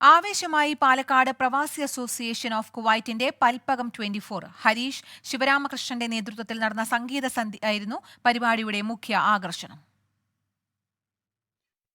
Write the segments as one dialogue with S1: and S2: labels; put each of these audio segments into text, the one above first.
S1: ആവേശമായി പാലക്കാട് പ്രവാസി association of കുവൈറ്റിന്റെ പൽപ്പകം ട്വന്റി ഫോർ ഹരീഷ് ശിവരാമകൃഷ്ണന്റെ നേതൃത്വത്തിൽ നടന്ന സംഗീത സന്ധ്യ ആയിരുന്നു പരിപാടിയുടെ മുഖ്യ ആകർഷണം.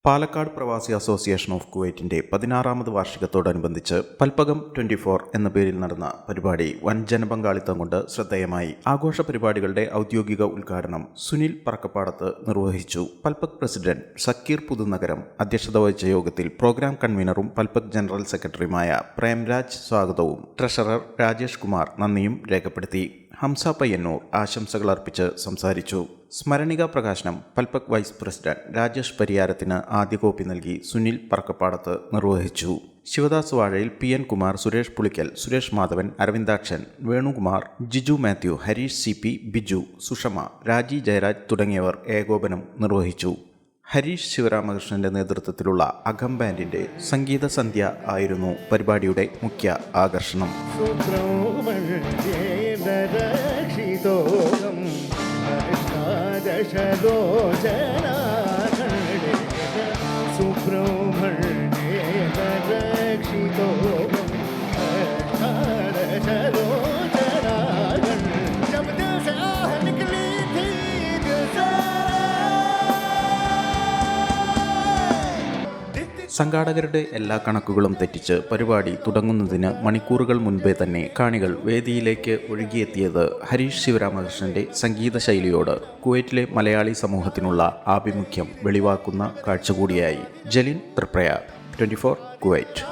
S2: പാലക്കാട് പ്രവാസി അസോസിയേഷൻ ഓഫ് കുവൈറ്റിന്റെ പതിനാറാമത് വാർഷികത്തോടനുബന്ധിച്ച് പൽപ്പകം ട്വന്റി ഫോർ എന്ന പേരിൽ നടന്ന പരിപാടി വൻ ജനപങ്കാളിത്തം കൊണ്ട് ശ്രദ്ധേയമായി. ആഘോഷ പരിപാടികളുടെ ഔദ്യോഗിക ഉദ്ഘാടനം സുനിൽ പറക്കപ്പാടത്ത് നിർവഹിച്ചു. പൽപ്പക് പ്രസിഡന്റ് സക്കീർ പുതുനഗരം അധ്യക്ഷത വഹിച്ച യോഗത്തിൽ പ്രോഗ്രാം കൺവീനറും പൽപ്പക് ജനറൽ സെക്രട്ടറിയുമായ പ്രേംരാജ് സ്വാഗതവും ട്രഷറർ രാജേഷ് കുമാർ നന്ദിയും രേഖപ്പെടുത്തി. ഹംസ പയ്യന്നൂർ ആശംസകൾ അർപ്പിച്ച് സംസാരിച്ചു. സ്മരണിക പ്രകാശനം പൽപക് വൈസ് പ്രസിഡന്റ് രാജേഷ് പരിയാരത്തിന് ആദ്യ കോപ്പി നൽകി സുനിൽ പറക്കപ്പാടത്ത് നിർവഹിച്ചു. Shivadas Vazhayil P N Kumar Suresh Pulickal Suresh Madhavan Aravindakshan Venukumar Jiju Mathew Harish C P Biju Sushama Raji Jayaraj തുടങ്ങിയവർ ഏകോപനം നിർവഹിച്ചു. ഹരീഷ് ശിവരാമകൃഷ്ണന്റെ നേതൃത്വത്തിലുള്ള അഖം ബാൻഡിന്റെ സംഗീത സന്ധ്യ ആയിരുന്നു പരിപാടിയുടെ മുഖ്യ ആകർഷണം.
S3: സുബ്രഹ്മണ്യേന്ദ്രരക്ഷിതോകം ഹരിഷ്ടാദശലോചനാഖണ്ഡേ
S2: സംഘാടകരുടെ എല്ലാ കണക്കുകളും തെറ്റിച്ച് പരിപാടി തുടങ്ങുന്നതിന് മണിക്കൂറുകൾ മുൻപേ തന്നെ കാണികൾ വേദിയിലേക്ക് ഒഴുകിയെത്തിയത് ഹരീഷ് ശിവരാമകൃഷ്ണന്റെ സംഗീത ശൈലിയോട് കുവൈറ്റിലെ മലയാളി സമൂഹത്തിനുള്ള ആഭിമുഖ്യം വെളിവാക്കുന്ന കാഴ്ച കൂടിയായി ജലിൻ തൃപ്രയ ട്വന്റി ഫോർ കുവൈറ്റ്.